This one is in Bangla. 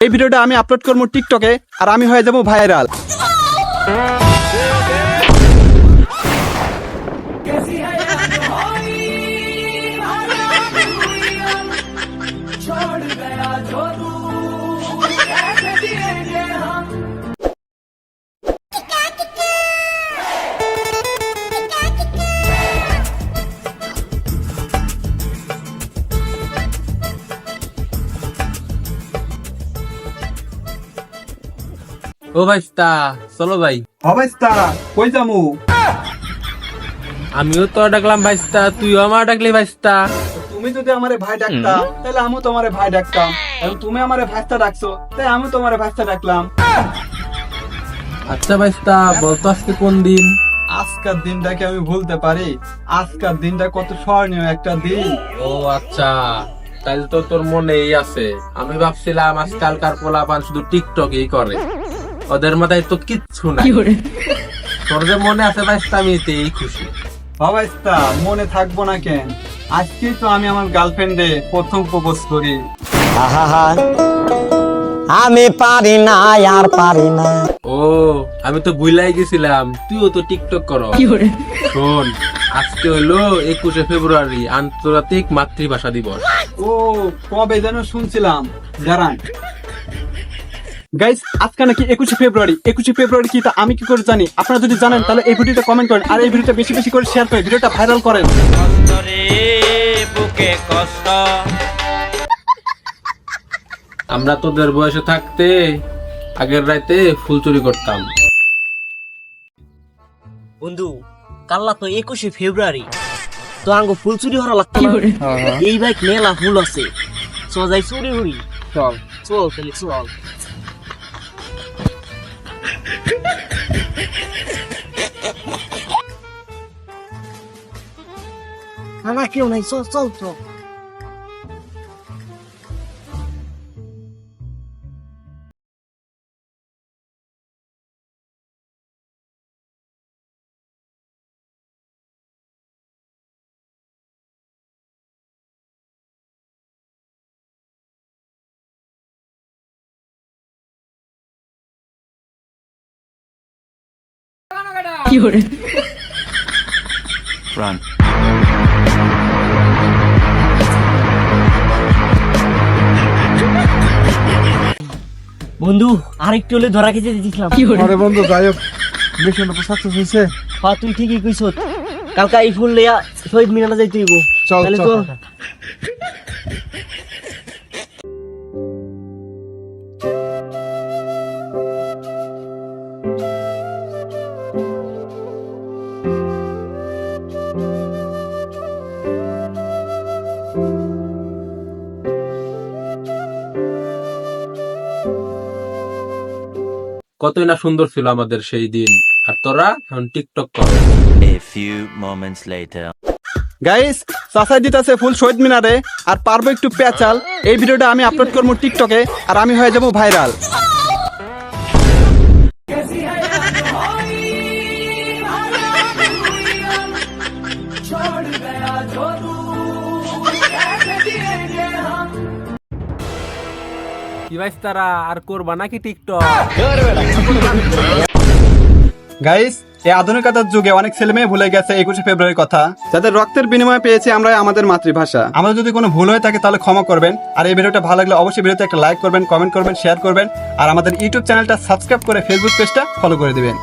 এই ভিডিওটা আমি আপলোড করব টিকটকে আর আমি হয়ে যাব ভাইরাল ও ভাইস্তা চলো ভাই। অবস্থা কই যামু? আমিও তো ডাকলাম ভাইস্তা তুইও আমার ডাকলি ভাইস্তা। তুমি যদি আমারে ভাই ডাকতা তাহলে আমি তোমারে ভাই ডাকতাম। এবং তুমি আমারে ভাইস্তা ডাকছো তাই আমি তোমারে ভাইস্তা ডাকলাম। আচ্ছা ভাইস্তা বলতো আজকে কোন দিন? আজকের দিনটাকে আমি ভুলতে পারি? আজকের দিনটা কত স্মরণীয় একটা দিন। ও আচ্ছা তাহলে তো তোর মনেই আছে। আমি ভাবছিলাম আজকালকার পোলাপান শুধু টিকটকই করে। ওদের মাথায় তো কিচ্ছু নাই। তোর যে মনে আছে ভাইস্তা আমি এতেই খুশি। বাবাইস্তা মনে থাকব না কেন? আজকেই তো আমি আমার গার্লফ্রেন্ডে প্রথম প্রপোজ করি। আহা আমি পারি না আর পারি না। ও আমি তো ভুলাই গেছিলাম। তুইও তো টিকটক কর। শোন আজকে হলো একুশে ফেব্রুয়ারি আন্তর্জাতিক মাতৃভাষা দিবস। ও কবে যেন শুনছিলাম। দাঁড়ান। গাইস আজকে নাকি একুশে ফেব্রুয়ারি। একুশে ফেব্রুয়ারি কি তা আমি কি করে জানি? আপনারা যদি জানেন তাহলে এই ভিডিওটা কমেন্ট করেন আর এই ভিডিওটা বেশি বেশি করে শেয়ার করে ভিডিওটা ভাইরাল করেন। আমরা তোদের বয়সে থাকতে আগের রাতে ফুল চুরি করতাম। বন্ধু কাল্লা তো একুশে ফেব্রুয়ারি। তো আঙ্গ ফুল চুরি হরা লাগতো না এই বাইক মেলা ফুল আছে। চল যাই চুরি হরি চল। চল তাহলে চল। না না কেউ নাই চল চল চল বন্ধু আরেকটু হলে ধরা খেতে দিছিলাম। আরে বন্ধু যাই হোক মিশনটা তো সাকসেস হয়েছে। হ্যাঁ তুই ঠিকই কইছ। কালকা এই ফুল লইয়া শহীদ মিনারে যাইতে হইব। চল, চল। কতই না সুন্দর ছিল আমাদের সেই দিন। আর তোরা এখন টিকটক কর। A few moments later. Guys চাচাই দিতেছে ফুল শহীদ মিনারে আর পারব একটু পেঁচাল। এই ভিডিওটা আমি আপলোড করব টিকটকে আর আমি হয়ে যাব ভাইরাল কি ভাইস তারা আর করবা নাকি টিকটক গাইস এই আধুনিকতার যুগে অনেক ছেলে মেয়ে ভুলে গেছে একুশে ফেব্রুয়ারির কথা। যাদের রক্তের বিনিময়ে পেয়েছি আমরা, আমাদের মাতৃভাষা। আমাদের যদি কোনো ভুল হয়ে থাকে, তাহলে ক্ষমা করবেন। আর এই ভিডিওটা ভালো লাগলে অবশ্যই ভিডিওতে একটা লাইক করবেন কমেন্ট করবেন শেয়ার করবেন। আর আমাদের ইউটিউব চ্যানেলটা সাবস্ক্রাইব করে ফেসবুক পেজটা ফলো করে দিবেন।